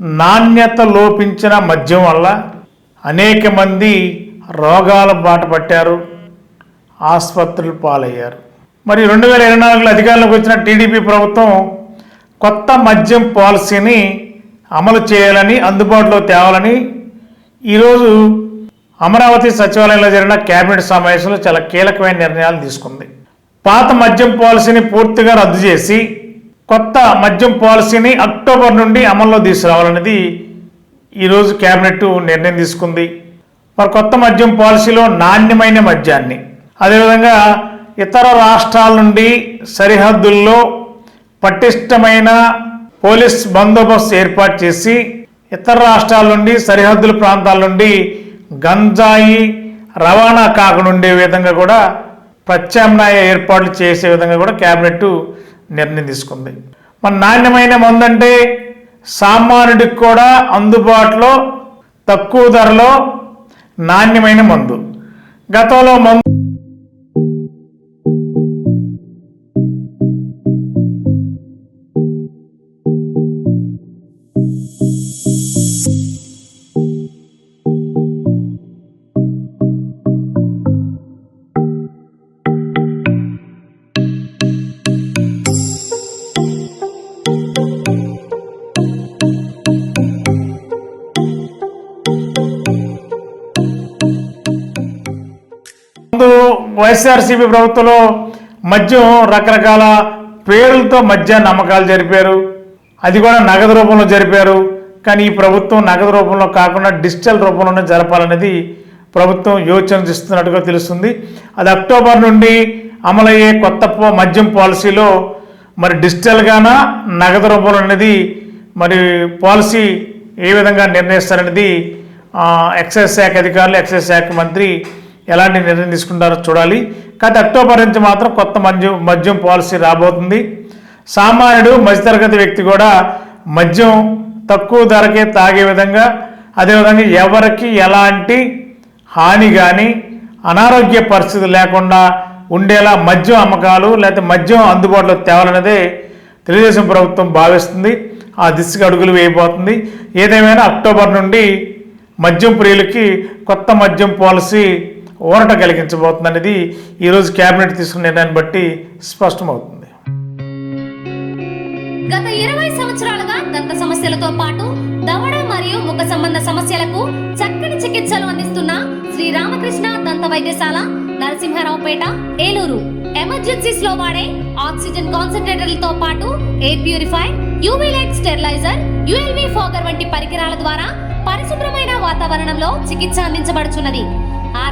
నాణ్యత లోపించిన మద్యం వల్ల అనేక మంది రోగాల బాట పట్టారు ఆసుపత్రులు పాలయ్యారు. మరి రెండు వేల ఇరవై నాలుగులో అధికారంలోకి వచ్చిన టీడీపీ ప్రభుత్వం కొత్త మద్యం పాలసీని అమలు చేయాలని అందుబాటులో తేవాలని ఈరోజు అమరావతి సచివాలయంలో జరిగిన కేబినెట్ సమావేశంలో చాలా కీలకమైన నిర్ణయాలు తీసుకుంది. పాత మద్యం పాలసీని పూర్తిగా రద్దు చేసి కొత్త మద్యం పాలసీని అక్టోబర్ నుండి అమల్లో తీసుకురావాలనేది ఈరోజు కేబినెట్ నిర్ణయం తీసుకుంది. మరి కొత్త మద్యం పాలసీలో నాణ్యమైన మద్యాన్ని అదేవిధంగా ఇతర రాష్ట్రాల నుండి సరిహద్దుల్లో పటిష్టమైన పోలీస్ బందోబస్తు ఏర్పాటు చేసి ఇతర రాష్ట్రాల నుండి సరిహద్దుల ప్రాంతాల నుండి గంజాయి రవాణా కాకుండా ఉండే విధంగా కూడా ప్రత్యామ్నాయ ఏర్పాట్లు చేసే విధంగా కూడా కేబినెట్ నిర్ణయం తీసుకుంది. మన నాణ్యమైన మందంటే సామాన్యుడికి కూడా అందుబాటులో తక్కువ ధరలో నాణ్యమైన మందు. గతంలో మందు వైఎస్ఆర్సీపీ ప్రభుత్వంలో మద్యం రకరకాల పేర్లతో మద్యాన్ని అమ్మకాలు జరిపారు. అది కూడా నగదు రూపంలో జరిపారు. కానీ ఈ ప్రభుత్వం నగదు రూపంలో కాకుండా డిజిటల్ రూపంలోనే జరపాలనేది ప్రభుత్వం యోచన చేస్తున్నట్టుగా తెలుస్తుంది. అది అక్టోబర్ నుండి అమలయ్యే కొత్త మద్యం పాలసీలో మరి డిజిటల్గానా నగదు రూపంలో అనేది మరి పాలసీ ఏ విధంగా నిర్ణయిస్తారనేది ఎక్సైజ్ శాఖ అధికారులు ఎక్సైజ్ శాఖ మంత్రి ఎలాంటి నిర్ణయం తీసుకుంటారో చూడాలి. కానీ అక్టోబర్ నుంచి మాత్రం కొత్త మద్యం మద్యం పాలసీ రాబోతుంది. సామాన్యుడు మధ్యతరగతి వ్యక్తి కూడా మద్యం తక్కువ ధరకే తాగే విధంగా అదేవిధంగా ఎవరికి ఎలాంటి హాని కానీ అనారోగ్య పరిస్థితి లేకుండా ఉండేలా మద్యం అమ్మకాలు లేకపోతే మద్యం అందుబాటులో తేవాలన్నదే తెలుగుదేశం ప్రభుత్వం భావిస్తుంది. ఆ దిశగా అడుగులు వేయబోతుంది. ఏదేమైనా అక్టోబర్ నుండి మద్యం ప్రియులకి కొత్త మద్యం పాలసీ ఊరట కలిగించబోతుందనేది ఈరోజు కేబినెట్ తీసుకున్న నిర్ణయాన్ని బట్టి స్పష్టమవుతుంది. గత ఇరవై సంవత్సరాలుగా దంత సమస్యలతో పాటు దవడ మరియు ముఖ సంబంధ సమస్యలకు చక్కని చికిత్సలు అందిస్తున్న శ్రీ రామకృష్ణ దంత వైద్యశాల నరసింహారావుపేట ఏలూరు. ఎమర్జెన్సీస్లో వాడే ఆక్సిజన్ కాన్సన్ట్రేటర్లతో పాటు air purify UV light steriliser ULV fogger వంటి పరికరాల ద్వారా పరిశుభ్రమైన వాతావరణంలో చికిత్స అందించబడుచున్నది.